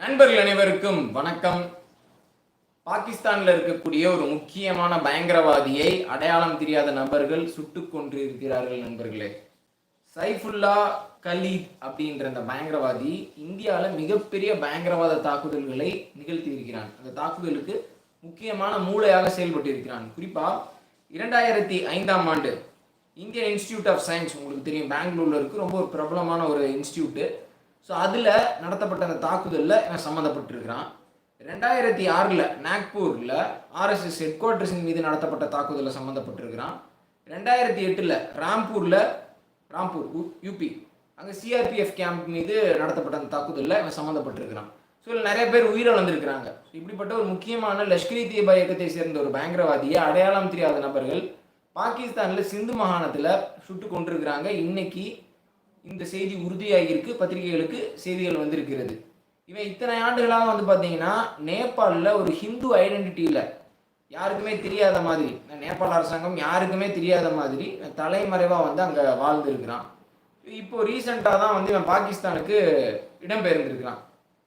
நண்பர்கள் அனைவருக்கும் வணக்கம். பாகிஸ்தானில் இருக்கக்கூடிய ஒரு முக்கியமான பயங்கரவாதியை அடையாளம் தெரியாத நபர்கள் சுட்டு கொண்டிருக்கிறார்கள் நண்பர்களே. சைஃபுல்லா கலீத் அப்படின்ற அந்த பயங்கரவாதி இந்தியாவில் மிகப்பெரிய பயங்கரவாத தாக்குதல்களை நிகழ்த்தி இருக்கிறான். அந்த தாக்குதலுக்கு முக்கியமான மூளையாக செயல்பட்டு இருக்கிறான் குறிப்பாக இரண்டாயிரத்தி ஐந்தாம் ஆண்டு இந்தியன் இன்ஸ்டியூட் ஆஃப் சயின்ஸ் உங்களுக்கு தெரியும் பெங்களூரில் இருக்குது ரொம்ப ஒரு பிரபலமான ஒரு இன்ஸ்டியூட்டு ஸோ அதில் நடத்தப்பட்ட அந்த தாக்குதலில் இவன் சம்மந்தப்பட்டிருக்கிறான். ரெண்டாயிரத்தி ஆறில் நாக்பூரில் ஆர்எஸ்எஸ் ஹெட் குவார்ட்டர்ஸின் மீது நடத்தப்பட்ட தாக்குதலில் சம்மந்தப்பட்டிருக்கிறான். ரெண்டாயிரத்தி எட்டில் ராம்பூரில் ராம்பூர் யூபி அங்கே சிஆர்பிஎஃப் கேம்ப் மீது நடத்தப்பட்ட அந்த தாக்குதலில் இவன் சம்மந்தப்பட்டிருக்கிறான். ஸோ இதில் நிறைய பேர் உயிரிழந்திருக்கிறாங்க. இப்படிப்பட்ட ஒரு முக்கியமான லஷ்கரி தீபா இயக்கத்தை சேர்ந்த ஒரு பயங்கரவாதியை அடையாளம் தெரியாத நபர்கள் பாகிஸ்தானில் சிந்து மாகாணத்தில் சுட்டு கொண்டிருக்கிறாங்க இன்னைக்கு இந்த செய்தி உறுதியாகியிருக்கு பத்திரிகைகளுக்கு செய்திகள் வந்திருக்கிறது. இவன் இத்தனை ஆண்டுகளாக வந்து பார்த்தீங்கன்னா நேபாளில் ஒரு ஹிந்து ஐடென்டிட்டியில் யாருக்குமே தெரியாத மாதிரி நேபாள அரசாங்கம் யாருக்குமே தெரியாத மாதிரி தலைமறைவாக வந்து அங்கே வாழ்ந்துருக்கிறான். இப்போ ரீசெண்டாக தான் வந்து இவன் பாகிஸ்தானுக்கு இடம்பெயர்ந்திருக்கிறான்.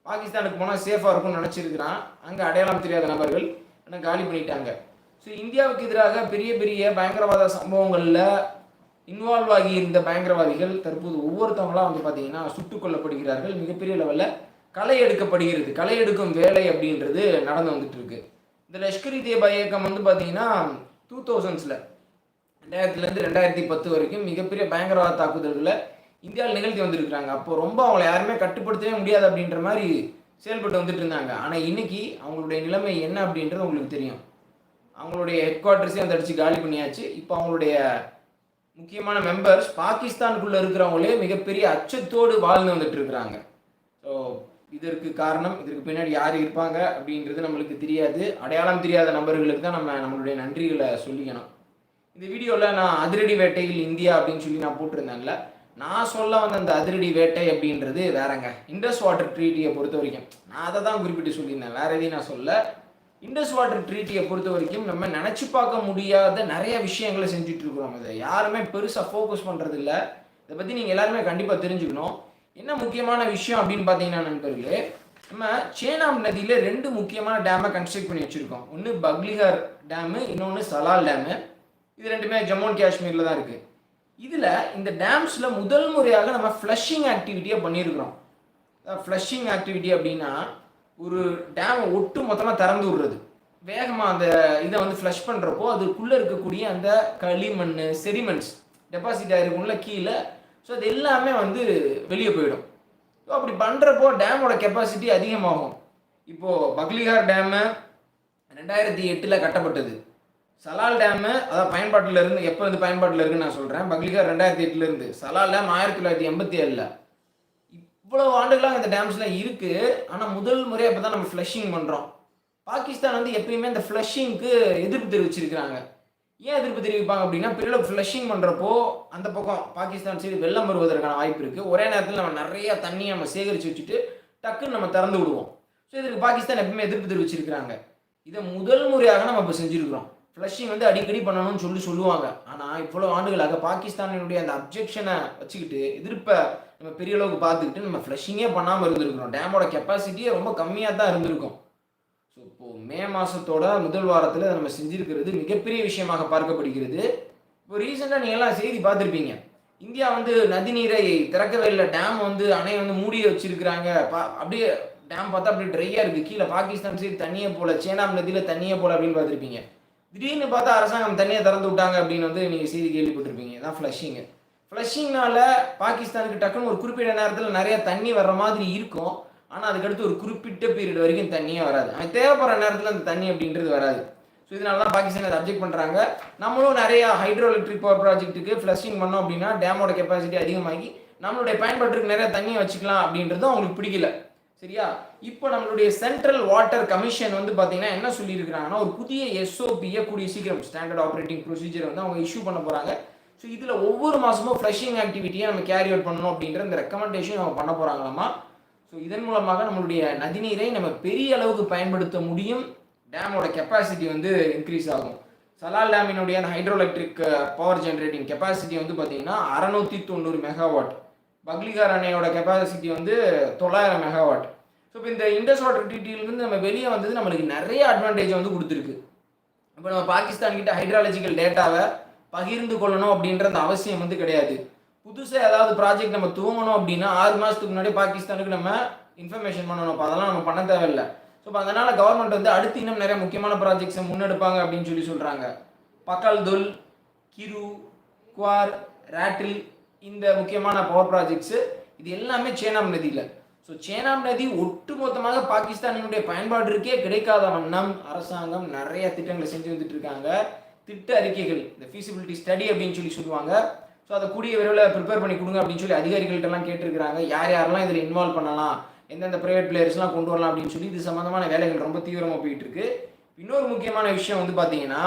பாகிஸ்தானுக்கு போனால் சேஃபாக இருக்கும்னு நினச்சிருக்கிறான். அங்கே அடையாளம் தெரியாத நபர்கள் ஆனால் காலி பண்ணிட்டாங்க. ஸோ இந்தியாவுக்கு எதிராக பெரிய பெரிய பயங்கரவாத சம்பவங்களில் இன்வால்வ் ஆகி இருந்த பயங்கரவாதிகள் தற்போது ஒவ்வொருத்தவங்களாம் வந்து பார்த்தீங்கன்னா சுட்டுக் கொல்லப்படுகிறார்கள். மிகப்பெரிய லெவலில் களை எடுக்கப்படுகிறது. களை எடுக்கும் வேலை அப்படின்றது நடந்து வந்துட்டு இருக்கு. இந்த லஷ்கர் இ தேபா இயக்கம் வந்து பார்த்தீங்கன்னா டூ தௌசண்ட்ஸில் ரெண்டாயிரத்துலேருந்து ரெண்டாயிரத்தி பத்து வரைக்கும் மிகப்பெரிய பயங்கரவாத தாக்குதல்களை இந்தியாவில் நிகழ்த்தி வந்திருக்கிறாங்க. அப்போ ரொம்ப அவங்கள யாருமே கட்டுப்படுத்தவே முடியாது அப்படின்ற மாதிரி செயல்பட்டு வந்துட்டு இருந்தாங்க. ஆனால் இன்னைக்கு அவங்களுடைய நிலைமை என்ன அப்படின்றது உங்களுக்கு தெரியும். அவங்களுடைய ஹெட் குவார்ட்டர்ஸையும் வந்து காலி பண்ணியாச்சு. இப்போ அவங்களுடைய முக்கியமான மெம்பர்ஸ் பாகிஸ்தானுக்குள்ளே இருக்கிறவங்களே மிகப்பெரிய அச்சத்தோடு வாழ்ந்து வந்துட்டு இருக்கிறாங்க. ஸோ இதற்கு காரணம் இதற்கு பின்னாடி யார் இருப்பாங்க அப்படின்றது நம்மளுக்கு தெரியாது. அடையாளம் தெரியாத நபர்களுக்கு தான் நம்ம நம்மளுடைய நன்றிகளை சொல்லிக்கணும். இந்த வீடியோவில் நான் அதிரடி வேட்டையில் இந்தியா அப்படின்னு சொல்லி நான் போட்டிருந்தேன்ல நான் சொல்ல வந்த அந்த அதிரடி வேட்டை அப்படின்றது வேறங்க. இண்டஸ் வாட்டர் ட்ரீட்டியை பொறுத்த வரைக்கும் நான் அதை தான் குறிப்பிட்டு சொல்லியிருந்தேன். வேற எதையும் நான் சொல்ல இண்டஸ் வாட்டர் ட்ரீட்டியை பொறுத்த வரைக்கும் நம்ம நினச்சி பார்க்க முடியாத நிறைய விஷயங்களை செஞ்சுட்டு இருக்கிறோம் இதை. யாருமே பெருசாக ஃபோக்கஸ் பண்ணுறது இல்லை இதை பற்றி நீங்கள் எல்லாருமே கண்டிப்பாக தெரிஞ்சுக்கணும். என்ன முக்கியமான விஷயம் அப்படின்னு பார்த்தீங்கன்னா நண்பர்களே நம்ம சேனாம் நதியில் ரெண்டு முக்கியமான டேமை கன்ஸ்ட்ரக்ட் பண்ணி வச்சுருக்கோம். ஒன்று பக்லிஹார் டேமு இன்னொன்று சலால் டேமு இது ரெண்டுமே ஜம்மு அண்ட் காஷ்மீரில் தான் இருக்குது இதில் இந்த டேம்ஸில் முதல் முறையாக நம்ம ஃப்ளஷிங் ஆக்டிவிட்டியாக பண்ணியிருக்கிறோம். ஃப்ளஷிங் ஆக்டிவிட்டி அப்படின்னா ஒரு டேமை ஒட்டு மொத்தமாக திறந்து விடுறது. வேகமாக அந்த இதை வந்து ஃப்ளஷ் பண்ணுறப்போ அதுக்குள்ளே இருக்கக்கூடிய அந்த களிமண் செரிமெண்ட்ஸ் டெபாசிட் ஆகிருக்கும்ல கீழே. ஸோ அது எல்லாமே வந்து வெளியே போயிடும். ஸோ அப்படி பண்ணுறப்போ டேமோட கெப்பாசிட்டி அதிகமாகும். இப்போது பக்லிஹார் டேமு ரெண்டாயிரத்தி எட்டில் கட்டப்பட்டது. சலால் டேமு அதான் பயன்பாட்டில் இருந்து எப்போ இருந்து பயன்பாட்டில் இருக்குன்னு நான் சொல்கிறேன் பக்லிகார் ரெண்டாயிரத்தி எட்டுலேருந்து சலால் டேம் ஆயிரத்தி தொள்ளாயிரத்தி எண்பத்தி ஏழில். இவ்வளவு ஆண்டுகளாக இந்த டேம்ஸ்லாம் இருக்குது ஆனால் முதல் முறையாக இப்போ தான் நம்ம ஃப்ளஷிங் பண்ணுறோம் பாகிஸ்தான் வந்து எப்பயுமே இந்த ஃப்ளஷிங்க்கு எதிர்ப்பு தெரிவிச்சிருக்கிறாங்க. ஏன் எதிர்ப்பு தெரிவிப்பாங்க அப்படின்னா பெரிய ஃப்ளஷிங் பண்ணுறப்போ அந்த பக்கம் பாகிஸ்தான் சைடு வெள்ளம் வருவதற்கான வாய்ப்பு இருக்குது ஒரே நேரத்தில் நம்ம நிறைய தண்ணியை நம்ம சேகரித்து வச்சுட்டு டக்குன்னு நம்ம திறந்து விடுவோம். ஸோ இதுக்கு பாகிஸ்தான் எப்பவுமே எதிர்ப்பு தெரிவிச்சிருக்கிறாங்க. இதை முதல் முறையாக நம்ம இப்போ செஞ்சுருக்கிறோம். ஃப்ளஷிங் வந்து அடிக்கடி பண்ணணும்னு சொல்லி சொல்லுவாங்க. ஆனால் இவ்வளோ ஆண்டுகளாக பாகிஸ்தானினுடைய அந்த அப்ஜெக்ஷனை வச்சுக்கிட்டு எதிர்ப்பை நம்ம பெரிய அளவுக்கு பார்த்துக்கிட்டு நம்ம ஃப்ளஷிங்கே பண்ணாமல் இருந்திருக்கிறோம். டேமோட கெப்பாசிட்டியே ரொம்ப கம்மியாக தான் இருந்திருக்கும். ஸோ இப்போது மே மாதத்தோட முதல் வாரத்தில் நம்ம செஞ்சுருக்கிறது மிகப்பெரிய விஷயமாக பார்க்கப்படுகிறது. இப்போ ரீசெண்டாக நீங்கள் எல்லாம் செய்தி பார்த்துருப்பீங்க. இந்தியா வந்து நதிநீரை திறக்கவே இல்லை. டேம் வந்து அணை வந்து மூடி வச்சிருக்கிறாங்க. பா அப்படியே டேம் பார்த்தா அப்படியே ட்ரையாக இருக்குது கீழே பாகிஸ்தான் சைடு தண்ணியே போல சேனாம் நதியில் தண்ணியே போல அப்படின்னு பார்த்துருப்பீங்க. திடீர்னு பார்த்தா அரசாங்கம் தண்ணியை திறந்து விட்டாங்க அப்படின்னு வந்து நீங்கள் செய்தி கேள்விப்பட்டிருப்பீங்க. தான் ஃப்ளஷிங்கு ஃப்ளஷிங்னால பாகிஸ்தானுக்கு டக்குன்னு ஒரு குறிப்பிட்ட நேரத்தில் நிறைய தண்ணி வர்ற மாதிரி இருக்கும். ஆனால் அதுக்கடுத்து ஒரு குறிப்பிட்ட பீரியட் வரைக்கும் தண்ணியே வராது. அவன் தேவைப்படுற நேரத்தில் அந்த தண்ணி அப்படின்றது வராது. ஸோ இதனால தான் பாகிஸ்தான் அதை அப்ஜெக்ட் பண்ணுறாங்க நம்மளும் நிறைய ஹைட்ரோ எலக்ட்ரிக் பவர் ப்ராஜெக்ட்டுக்கு ஃப்ளஷிங் பண்ணோம் அப்படின்னா டேமோட கெப்பாசிட்டி அதிகமாகி நம்மளுடைய பயன்பாட்டுக்கு நிறைய தண்ணி வச்சுக்கலாம் அப்படின்றது அவங்களுக்கு பிடிக்கல. சரியா? இப்போ நம்மளுடைய சென்ட்ரல் வாட்டர் கமிஷன் வந்து பார்த்தீங்கன்னா என்ன சொல்லியிருக்கிறாங்கன்னா ஒரு புதிய எஸ்ஓபியை கூடிய சீக்கிரம் ஸ்டாண்டர்ட் ஆப்ரேட்டிங் ப்ரொசீஜர் வந்து அவங்க இஷ்யூ பண்ண போகிறாங்க ஸோ இதில் ஒவ்வொரு மாதமும் ஃப்ளஷிங் ஆக்டிவிட்டியை நம்ம கேரி அவுட் பண்ணணும் அப்படின்ற இந்த ரெக்கமெண்டேஷன் அவங்க பண்ண போகிறாங்களாமா ஸோ இதன் மூலமாக நம்மளுடைய நதிநீரை நம்ம பெரிய அளவுக்கு பயன்படுத்த முடியும். டேமோட கெப்பாசிட்டி வந்து இன்க்ரீஸ் ஆகும். சலால் டேமினுடைய அந்த hydro electric power generating capacity வந்து பார்த்திங்கன்னா அறநூற்றி தொண்ணூறு மெகாவாட் பக்லிகார் அணையோட கெப்பாசிட்டி வந்து தொள்ளாயிரம் மெகாவாட் ஸோ இப்போ இந்த இண்டஸ் வாட்டர் ட்ரீட்டிலிருந்து நம்ம வெளியே வந்தது நம்மளுக்கு நிறைய அட்வான்டேஜ் வந்து கொடுத்துருக்கு. இப்போ நம்ம பாகிஸ்தான் கிட்ட ஹைட்ராலஜிக்கல் டேட்டாவை பகிர்ந்து கொள்ளணும் அப்படின்ற அந்த அவசியம் வந்து கிடையாது. புதுசாக ஏதாவது ப்ராஜெக்ட் நம்ம தூங்கணும் அப்படின்னா ஆறு மாதத்துக்கு முன்னாடி பாகிஸ்தானுக்கு நம்ம இன்ஃபர்மேஷன் பண்ணணும். அப்போ அதெல்லாம் நம்ம பண்ண தேவையில்லை. ஸோ இப்போ கவர்மெண்ட் வந்து அடுத்து இன்னும் நிறைய முக்கியமான ப்ராஜெக்ட்ஸை முன்னெடுப்பாங்க அப்படின்னு சொல்லி சொல்கிறாங்க பக்கல்துல் கிரு குவார் ரேட்டில் இந்த முக்கியமான பவர் ப்ராஜெக்ட்ஸு இது எல்லாமே சேனாம் நதியில். ஸோ சேனாம் நதி ஒட்டுமொத்தமாக பாகிஸ்தானினுடைய பயன்பாட்டிற்கே கிடைக்காத வண்ணம் அரசாங்கம் நிறைய திட்டங்களை செஞ்சு வந்துட்டு இருக்காங்க. திட்ட அறிக்கைகள் இந்த ஃபீசிபிலிட்டி ஸ்டடி அப்படின்னு சொல்லி சொல்லுவாங்க. ஸோ அதை கூடிய விரைவில் ப்ரிப்பேர் பண்ணி கொடுங்க அப்படின்னு சொல்லி அதிகாரிகள்ட்டெல்லாம் கேட்டிருக்கிறாங்க. யார் யாரெல்லாம் இதில் இன்வால்வ் பண்ணலாம் எந்தெந்த ப்ரைவேட் பிளேயர்ஸ்லாம் கொண்டு வரலாம் அப்படின்னு சொல்லி இது சம்மந்தமான வேலைகள் ரொம்ப தீவிரமாக போயிட்டு இருக்கு இன்னொரு முக்கியமான விஷயம் வந்து பார்த்தீங்கன்னா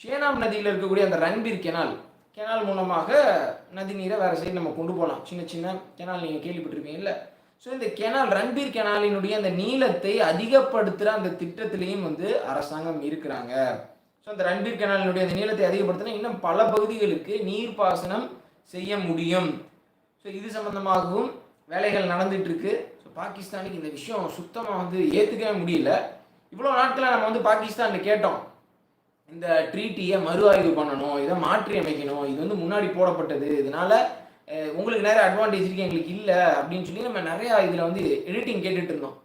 சேனாம் நதியில் இருக்கக்கூடிய அந்த ரன்பீர் கெனால் கெனால் மூலமாக நதி நீரை வேறு சைடு நம்ம கொண்டு போகலாம். சின்ன சின்ன கெனால் நீங்கள் கேள்விப்பட்டிருப்பீங்கல்ல. ஸோ இந்த கெனால் ரன்பீர் கெனாலினுடைய அந்த நீளத்தை அதிகப்படுத்துகிற அந்த திட்டத்திலையும் வந்து அரசாங்கம் இருக்கிறாங்க. ஸோ அந்த ரன்பீர் கெனாலினுடைய அந்த நீளத்தை அதிகப்படுத்தினா இன்னும் பல பகுதிகளுக்கு நீர்ப்பாசனம் செய்ய முடியும். ஸோ இது சம்பந்தமாகவும் வேலைகள் நடந்துட்டு இருக்கு ஸோ பாகிஸ்தானுக்கு இந்த விஷயம் சுத்தமாக வந்து ஏற்றுக்கவே முடியல. இவ்வளோ நாட்களாக நம்ம வந்து பாகிஸ்தானில் கேட்டோம். இந்த ட்ரீட்டியை மறு ஆய்வு பண்ணணும் இதை மாற்றி அமைக்கணும் இது வந்து முன்னாடி போடப்பட்டது இதனால உங்களுக்கு நிறைய அட்வான்டேஜ் இருக்கு எங்களுக்கு இல்லை அப்படின்னு சொல்லி நம்ம நிறையா இதில் வந்து எடிட்டிங் கேட்டுட்டு இருந்தோம்.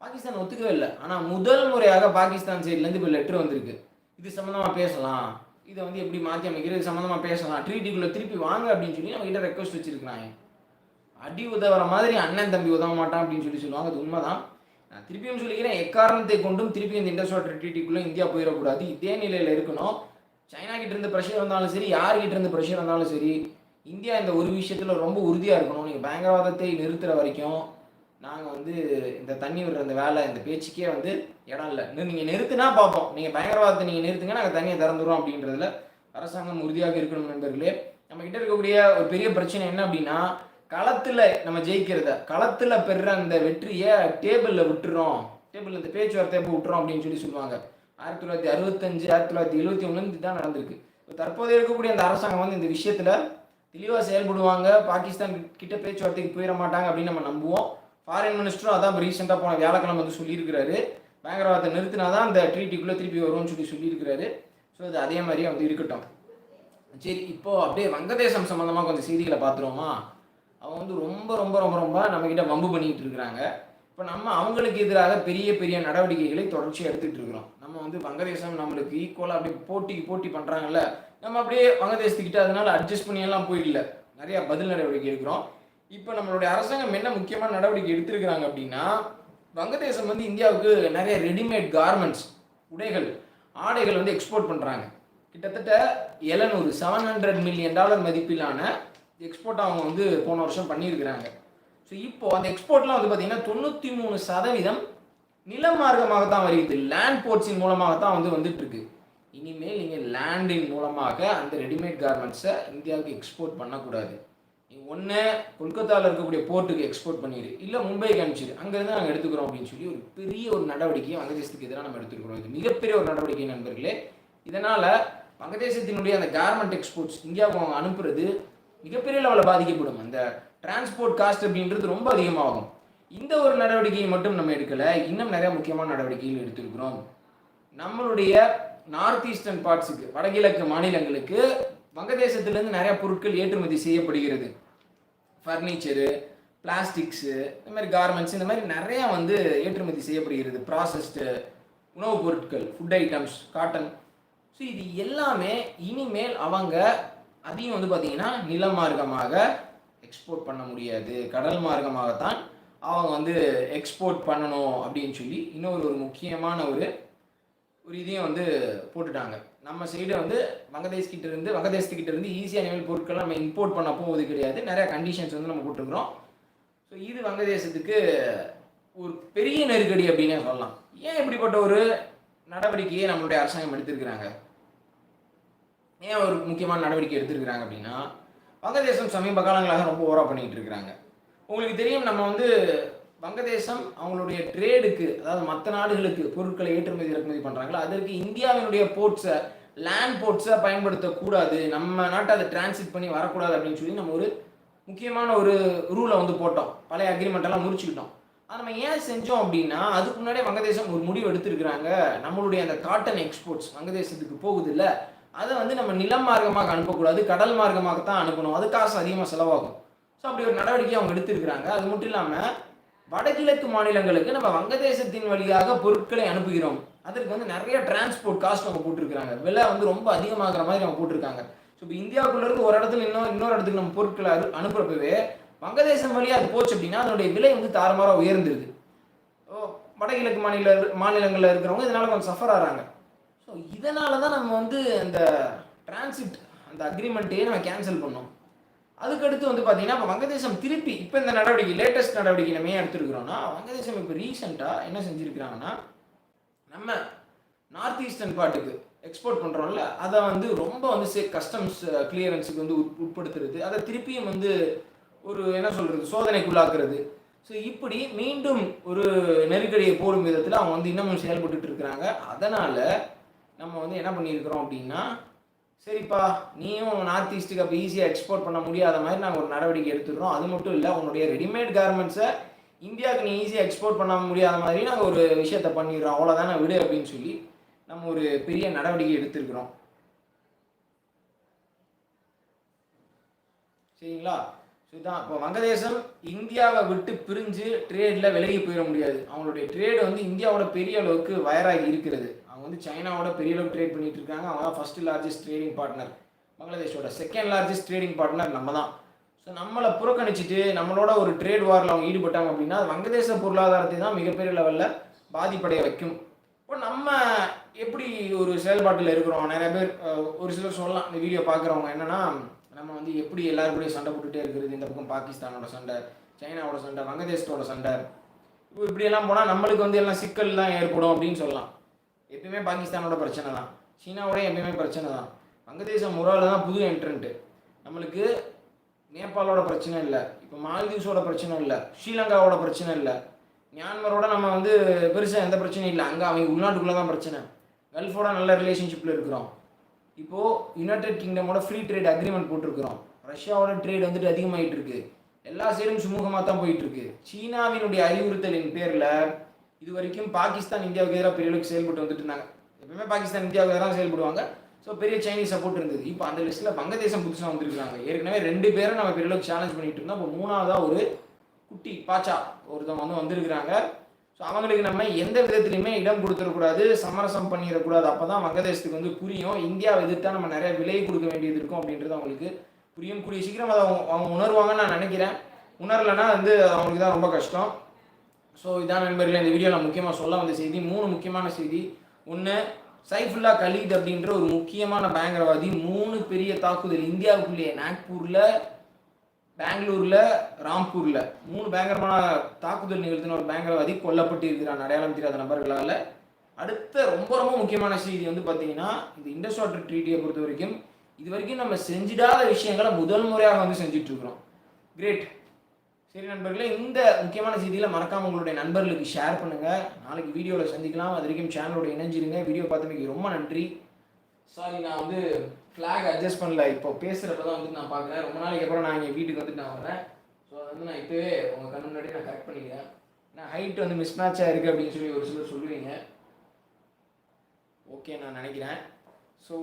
பாகிஸ்தான் ஒத்துக்கவே இல்லை. ஆனால் முதல் முறையாக பாகிஸ்தான் சைட்லேருந்து இப்போ லெட்ரு வந்திருக்கு. இது சம்மந்தமாக பேசலாம். இதை வந்து எப்படி மாற்றி அமைக்கிறது? இது சம்மந்தமாக பேசலாம். ட்ரீட்டிக்குள்ளே திருப்பி வாங்க அப்படின்னு சொல்லி நம்மகிட்ட ரெக்வஸ்ட் வச்சுருக்கிறாங்க. அடி உதவுற மாதிரி அண்ணன் தம்பி உதவ மாட்டான் அப்படின்னு சொல்லி சொல்லுவாங்க. அது உண்மைதான். நான் திருப்பியும் சொல்லிக்கிறேன் எக்காரணத்தை கொண்டும் திருப்பி இந்த இண்டஸ் வாட்டர் ட்ரீட்டிக்குள்ளே இந்தியா போயிடக்கூடாது. இதே நிலையில் இருக்கணும். சைனா கிட்ட இருந்து ப்ரெஷர் வந்தாலும் சரி யார்கிட்ட இருந்து ப்ரெஷர் வந்தாலும் சரி இந்தியா இந்த ஒரு விஷயத்தில் ரொம்ப உறுதியாக இருக்கணும். நீங்கள் பயங்கரவாதத்தை நிறுத்துகிற வரைக்கும் நாங்கள் வந்து இந்த தண்ணி விடுற இந்த வேலை இந்த பேச்சுக்கே வந்து இடம் இல்லை. நீங்கள் நிறுத்தினா பார்ப்போம். நீங்கள் பயங்கரவாதத்தை நீங்கள் நிறுத்துங்க நாங்கள் தண்ணியை திறந்துடுறோம் அப்படின்றதுல அரசாங்கம் உறுதியாக இருக்கணும் நண்பர்களே. நம்ம கிட்ட இருக்கக்கூடிய ஒரு பெரிய பிரச்சனை என்ன அப்படின்னா களத்தில் நம்ம ஜெயிக்கிறத களத்தில் பெறுற அந்த வெற்றியை டேபிளில் விட்டுறோம். டேபிளில் இந்த பேச்சுவார்த்தையை போய் விட்டுறோம் அப்படின்னு சொல்லி சொல்லுவாங்க. ஆயிரத்தி தொள்ளாயிரத்தி அறுபத்தஞ்சு ஆயிரத்தி தொள்ளாயிரத்தி எழுபத்தி ஒன்றுலேருந்து தான் நடந்திருக்கு. இப்போ தற்போது இருக்கக்கூடிய அந்த அரசாங்கம் வந்து இந்த விஷயத்தில் தெளிவாக செயல்படுவாங்க. பாகிஸ்தான் கிட்ட பேச்சுவார்த்தைக்கு போயிட மாட்டாங்க அப்படின்னு நம்ம நம்புவோம். ஃபாரின் மினிஸ்டரும் அதான் இப்போ ரீசெண்டாக போன வியாழக்கிழமை வந்து சொல்லியிருக்கிறாரு. பயங்கரவாதத்தை நிறுத்தினா தான் அந்த ட்ரீட்டிக்குள்ளே திருப்பி வரும்னு சொல்லி சொல்லியிருக்கிறாரு. ஸோ அது அதே மாதிரியே வந்து இருக்கட்டும். சரி இப்போது அப்படியே வங்கதேசம் சம்மந்தமாக கொஞ்சம் செய்திகளை பார்த்துருவோமா? அவங்க வந்து ரொம்ப ரொம்ப ரொம்ப ரொம்ப நம்மக்கிட்ட வம்பு பண்ணிக்கிட்டு இருக்கிறாங்க. இப்போ நம்ம அவங்களுக்கு எதிராக பெரிய பெரிய நடவடிக்கைகளை தொடர்ச்சியாக எடுத்துகிட்டு இருக்கிறோம். நம்ம வந்து வங்கதேசம் நம்மளுக்கு ஈக்குவலாக அப்படியே போட்டிக்கு போட்டி பண்ணுறாங்கல்ல நம்ம அப்படியே வங்கதேசத்துக்கிட்ட அதனால அட்ஜஸ்ட் பண்ணியெல்லாம் போயிடல. நிறையா பதில் நடவடிக்கை எடுக்கிறோம். இப்போ நம்மளுடைய அரசாங்கம் என்ன முக்கியமான நடவடிக்கை எடுத்திருக்கிறாங்க அப்படின்னா வங்கதேசம் வந்து இந்தியாவுக்கு நிறைய ரெடிமேட் கார்மெண்ட்ஸ் உடைகள் ஆடைகள் வந்து எக்ஸ்போர்ட் பண்ணுறாங்க கிட்டத்தட்ட எழுநூறு செவன் ஹண்ட்ரட் மில்லியன் டாலர் மதிப்பிலான எக்ஸ்போர்ட் அவங்க வந்து போன வருஷம் பண்ணியிருக்கிறாங்க. ஸோ இப்போ அந்த எக்ஸ்போர்ட்லாம் வந்து பார்த்தீங்கன்னா தொண்ணூற்றி மூணு சதவீதம் நிலமார்க்கமாக தான் வருகிறது. லேண்ட் போர்ட்ஸின் மூலமாக தான் வந்து வந்துட்டுருக்கு. இனிமேல் நீங்கள் லேண்டின் மூலமாக அந்த ரெடிமேட் கார்மெண்ட்ஸை இந்தியாவுக்கு எக்ஸ்போர்ட் பண்ணக்கூடாது. ஒன்று கொல்கத்தாவில் இருக்கக்கூடிய போர்ட்டுக்கு எக்ஸ்போர்ட் பண்ணிடு. இல்லை மும்பைக்கு அனுப்பிச்சிடு. அங்கேருந்து நாங்கள் எடுத்துக்கிறோம் அப்படின்னு சொல்லி ஒரு பெரிய ஒரு நடவடிக்கையை வங்கதேசத்துக்கு எதிராக நம்ம எடுத்துக்கிறோம். இது மிகப்பெரிய ஒரு நடவடிக்கை நண்பர்களே. இதனால் வங்கதேசத்தினுடைய அந்த கார்மெண்ட் எக்ஸ்போர்ட்ஸ் இந்தியாவுக்கு அவங்க அனுப்புறது மிகப்பெரிய லெவலில் பாதிக்கப்படும். அந்த டிரான்ஸ்போர்ட் காஸ்ட் அப்படின்றது ரொம்ப அதிகமாகும். இந்த ஒரு நடவடிக்கையை மட்டும் நம்ம எடுக்கலை. இன்னும் நிறைய முக்கியமான நடவடிக்கைகள் எடுத்திருக்கிறோம். நம்மளுடைய நார்த் ஈஸ்டர்ன் பார்ட்ஸுக்கு வடகிழக்கு மாநிலங்களுக்கு வங்கதேசத்துலேருந்து நிறைய பொருட்கள் ஏற்றுமதி செய்யப்படுகிறது. ஃபர்னிச்சரு பிளாஸ்டிக்ஸு இந்த மாதிரி கார்மெண்ட்ஸ் இந்த மாதிரி நிறையா வந்து ஏற்றுமதி செய்யப்படுகிறது. ப்ராசஸ்டு உணவுப் பொருட்கள் ஃபுட் ஐட்டம்ஸ் காட்டன் ஸோ இது எல்லாமே இனிமேல் அவங்க அதையும் வந்து பார்த்திங்கன்னா நில மார்க்கமாக எக்ஸ்போர்ட் பண்ண முடியாது. கடல் மார்க்கமாகத்தான் அவங்க வந்து எக்ஸ்போர்ட் பண்ணணும் அப்படின்னு சொல்லி இன்னொரு ஒரு முக்கியமான ஒரு ஒரு இதையும் வந்து போட்டுட்டாங்க. நம்ம சைடு வந்து வங்கதேஷ் இருந்து வங்கதேசத்துக்கிட்ட இருந்து ஈஸியாக இனிமேல் பொருட்களை நம்ம இம்போர்ட் பண்ண போவது கிடையாது. நிறைய கண்டிஷன்ஸ் வந்து நம்ம போட்டுருக்குறோம் ஸோ இது வங்கதேசத்துக்கு ஒரு பெரிய நெருக்கடி அப்படின்னே சொல்லலாம். ஏன் இப்படிப்பட்ட ஒரு நடவடிக்கையை நம்மளுடைய அரசாங்கம் எடுத்திருக்கிறாங்க? ஏன் ஒரு முக்கியமான நடவடிக்கை எடுத்திருக்கிறாங்க அப்படின்னா வங்கதேசம் சமீப காலங்களாக ரொம்ப ஓரா பண்ணிட்டு இருக்கிறாங்க. உங்களுக்கு தெரியும் நம்ம வந்து வங்கதேசம் அவங்களுடைய ட்ரேடுக்கு அதாவது மற்ற நாடுகளுக்கு பொருட்களை ஏற்றுமதி இறக்குமதி பண்ணுறாங்களோ அதற்கு இந்தியாவினுடைய போர்ட்ஸை லேண்ட் போர்ட்ஸை பயன்படுத்தக்கூடாது. நம்ம நாட்டை அதை டிரான்சிட் பண்ணி வரக்கூடாது அப்படின்னு சொல்லி நம்ம ஒரு முக்கியமான ஒரு ரூலை வந்து போட்டோம். பழைய அக்ரிமெண்ட்டெல்லாம் முடிச்சுக்கிட்டோம் அதை நம்ம ஏன் செஞ்சோம் அப்படின்னா அதுக்கு முன்னாடியே வங்கதேசம் ஒரு முடிவு எடுத்திருக்கிறாங்க. நம்மளுடைய அந்த காட்டன் எக்ஸ்போர்ட்ஸ் வங்கதேசத்துக்கு போகுது இல்லை அதை வந்து நம்ம நிலம் மார்க்கமாக அனுப்பக்கூடாது. கடல் மார்க்கமாக தான் அனுப்பணும். அது காசு அதிகமாக செலவாகும். ஸோ அப்படி ஒரு நடவடிக்கை அவங்க எடுத்திருக்கிறாங்க. அது மட்டும் இல்லாமல் வடகிழக்கு மாநிலங்களுக்கு நம்ம வங்கதேசத்தின் வழியாக பொருட்களை அனுப்புகிறோம். அதற்கு வந்து நிறைய டிரான்ஸ்போர்ட் காஸ்ட் அவங்க போட்டிருக்கிறாங்க. விலை வந்து ரொம்ப அதிகமாகிற மாதிரி அவங்க போட்டிருக்காங்க. ஸோ இப்போ இந்தியாவுக்குள்ள இருந்து ஒரு இடத்துல இன்னும் இன்னொரு இடத்துக்கு நம்ம பொருட்களை அனு- அனுப்புறப்பவே வங்கதேசம் வழியாக அது போச்சு அப்படின்னா அதனுடைய விலை வந்து தாறுமாறாக உயர்ந்துருது. ஓ, வடகிழக்கு மாநில மாநிலங்களில் இருக்கிறவங்க இதனால் கொஞ்சம் சஃபர் ஆகிறாங்க ஸோ இதனால தான் நம்ம வந்து அந்த டிரான்சிட் அந்த அக்ரிமெண்ட்டையே நம்ம கேன்சல் பண்ணோம். அதுக்கடுத்து வந்து பார்த்தீங்கன்னா இப்போ வங்கதேசம் திருப்பி இப்போ இந்த நடவடிக்கை லேட்டஸ்ட் நடவடிக்கை நம்ம ஏன் எடுத்துருக்கிறோம்னா வங்கதேசம் இப்போ ரீசெண்டாக என்ன செஞ்சுருக்கிறாங்கன்னா நம்ம நார்த் ஈஸ்டர்ன் பாட்டுக்கு எக்ஸ்போர்ட் பண்ணுறோம்ல அதை வந்து ரொம்ப வந்து சே கஸ்டம்ஸ் கிளியரன்ஸுக்கு வந்து உட்- உட்படுத்துறது அதை திருப்பியும் வந்து ஒரு என்ன சொல்கிறது சோதனைக்குள்ளாக்குறது. ஸோ இப்படி மீண்டும் ஒரு நெருக்கடியை போடும் விதத்தில் அவங்க வந்து இன்னமும் செயல்பட்டுட்டு இருக்கிறாங்க. அதனால் நம்ம வந்து என்ன பண்ணியிருக்கிறோம் அப்படின்னா சரிப்பா நீயும் நார்த் ஈஸ்ட்டுக்கு அப்போ ஈஸியாக எக்ஸ்போர்ட் பண்ண முடியாத மாதிரி நாங்கள் ஒரு நடவடிக்கை எடுத்துடுறோம். அது மட்டும் இல்லை உன்னுடைய ரெடிமேட் கார்மெண்ட்ஸை இந்தியாவுக்கு நீ ஈஸியாக எக்ஸ்போர்ட் பண்ண முடியாத மாதிரி நாங்கள் ஒரு விஷயத்தை பண்ணிடுறோம். அவ்வளோதானே விடு அப்படின்னு சொல்லி நம்ம ஒரு பெரிய நடவடிக்கை எடுத்திருக்கிறோம். சரிங்களா? ஸோ இதான் இப்போ வங்கதேசம் இந்தியாவை விட்டு பிரிஞ்சு ட்ரேடில் விலகி போயிட முடியாது. அவங்களுடைய ட்ரேடு வந்து இந்தியாவோட பெரிய அளவுக்கு வயராகி இருக்கிறது. அவங்க வந்து சைனாவோட பெரிய அளவுக்கு ட்ரேட் பண்ணிட்டு இருக்காங்க. அவங்க தான் ஃபர்ஸ்ட் லார்ஜஸ்ட் ட்ரேடிங் பார்ட்னர் பங்களாதேஷோட செகண்ட் லார்ஜஸ்ட் ட்ரேடிங் பார்ட்னர் நம்ம தான் ஸோ நம்மளை புறக்கணிச்சிட்டு நம்மளோட ஒரு ட்ரேட் வாரில் அவங்க ஈடுபட்டாங்க அப்படின்னா அது வங்கதேச பொருளாதாரத்தை தான் மிகப்பெரிய லெவலில் பாதிப்படைய வைக்கும். இப்போ நம்ம எப்படி ஒரு செயல்பாட்டில் இருக்கிறோம்? நிறைய பேர் ஒரு சிலர் சொல்லலாம். இந்த வீடியோ பார்க்குறவங்க என்னென்னா நம்ம வந்து எப்படி எல்லாரும் கூடயும் சண்டை போட்டுகிட்டே இருக்கிறது? இந்த பக்கம் பாகிஸ்தானோட சண்டை சைனாவோட சண்டை வங்கதேசத்தோட சண்டை. இப்போ இப்படியெல்லாம் போனால் நம்மளுக்கு வந்து எல்லாம் சிக்கல் தான் ஏற்படும் அப்படின்னு சொல்லலாம். எப்பயுமே பாகிஸ்தானோட பிரச்சனை தான். சீனாவோட எப்பயுமே பிரச்சனை தான். வங்கதேசம் ஒரு தான் புது என்ட்ரண்ட்டு நம்மளுக்கு நேபாளோட பிரச்சனை இல்லை. இப்போ மால்தீவ்ஸோட பிரச்சனை இல்லை. ஸ்ரீலங்காவோட பிரச்சனை இல்லை. மியான்மரோட நம்ம வந்து பெருசாக எந்த பிரச்சனையும் இல்லை. அங்கே அவங்க உள்நாட்டுக்குள்ளே தான் பிரச்சனை. கல்ஃபோட நல்ல ரிலேஷன்ஷிப்பில் இருக்கிறோம். இப்போது யுனைடெட் கிங்டமோட ஃப்ரீ ட்ரேட் அக்ரிமெண்ட் போட்டிருக்கிறோம். ரஷ்யாவோட ட்ரேட் வந்துட்டு அதிகமாகிட்டு இருக்கு. எல்லா சைடும் சுமூகமாக தான் போயிட்டுருக்கு சீனாவினுடைய அறிவுறுத்தலின் பேரில் இது வரைக்கும் பாகிஸ்தான் இந்தியாவுக்கு எதிராக பெரிய அளவுக்கு செயல்பட்டு வந்துட்டு இருந்தாங்க. எப்பவுமே பாகிஸ்தான் இந்தியாவுக்கு எதிராக செயல்படுவாங்க. ஸோ பெரிய சைனீஸ் சப்போர்ட் இருந்தது. இப்போ அந்த லிஸ்ட்டில் வங்கதேசம் புதுசாக வந்திருக்காங்க ஏற்கனவே ரெண்டு பேரும் நம்ம பெரிய அளவுக்கு சேலஞ்ச் பண்ணிட்டு இருந்தோம். இப்போ மூணாவதாக ஒரு குட்டி பாச்சா ஒருத்தவங்க வந்து வந்திருக்கிறாங்க. ஸோ அவங்களுக்கு நம்ம எந்த விதத்துலையுமே இடம் கொடுத்துடக்கூடாது சமரசம் பண்ணிடக்கூடாது. அப்போ தான் வங்கதேசத்துக்கு வந்து புரியும். இந்தியாவை எதிர்த்தா நம்ம நிறைய விலை கொடுக்க வேண்டியது இருக்கும் அப்படின்றது அவங்களுக்கு புரியும். கூடிய சீக்கிரம் அதை அவங்க அவங்க உணர்வாங்கன்னு நான் நினைக்கிறேன். உணரலைன்னா வந்து அவங்களுக்கு தான் ரொம்ப கஷ்டம். ஸோ இதான் நண்பர்களே இந்த வீடியோவில் முக்கியமாக சொல்ல வந்த செய்தி. மூணு முக்கியமான செய்தி. ஒன்று சைஃபுல்லா கலீத் அப்படின்ற ஒரு முக்கியமான பயங்கரவாதி மூணு பெரிய தாக்குதல் இந்தியாவுக்குள்ளேயே நாக்பூரில் பெங்களூரில் ராம்பூரில். மூணு பயங்கரமான தாக்குதல் நிகழ்த்தின ஒரு பயங்கரவாதி கொல்லப்பட்டு இருக்கிறான் அடையாளம் தெரியாத நபர்களால். அடுத்த ரொம்ப ரொம்ப முக்கியமான செய்தி வந்து பார்த்தீங்கன்னா இந்த இண்டஸ் வாட்டர் ட்ரீட்டியை பொறுத்த வரைக்கும் இது வரைக்கும் நம்ம செஞ்சிடாத விஷயங்களை முதல் முறையாக வந்து செஞ்சுட்ருக்குறோம் கிரேட் சரி நண்பர்களே இந்த முக்கியமான செய்தியில் மறக்காம உங்களுடைய நண்பர்களுக்கு ஷேர் பண்ணுங்க. நாளைக்கு வீடியோவில் சந்திக்கலாம். அது வரைக்கும் சேனலோட இணைஞ்சிருங்க. வீடியோ பார்த்தமைக்கு ரொம்ப நன்றி. சாரி நான் வந்து ஃப்ளாக் அட்ஜஸ்ட் பண்ணல. இப்போ பேசுகிறப்ப தான் வந்து நான் பார்க்குறேன். ரொம்ப நாளைக்கு அப்புறம் நான் இங்கே வீட்டுக்கு வந்துட்டு நான் வரேன் ஸோ அதை வந்து நான் இப்போவே உங்கள் கண்ணு முன்னாடி நான் கரெக்ட் பண்ணிக்கிறேன். நான் ஹைட் வந்து மிஸ் மேட்சாக இருக்குது அப்படின்னு சொல்லி ஒரு சிலர் சொல்லுவீங்க. ஓகே நான் நினைக்கிறேன். ஸோ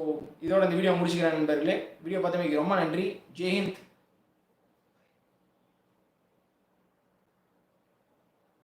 இதோட இந்த வீடியோ முடிச்சுக்கிறேன் நண்பர்களே. வீடியோ பார்த்தமைக்கு ரொம்ப நன்றி. ஜெய்ஹிந்த்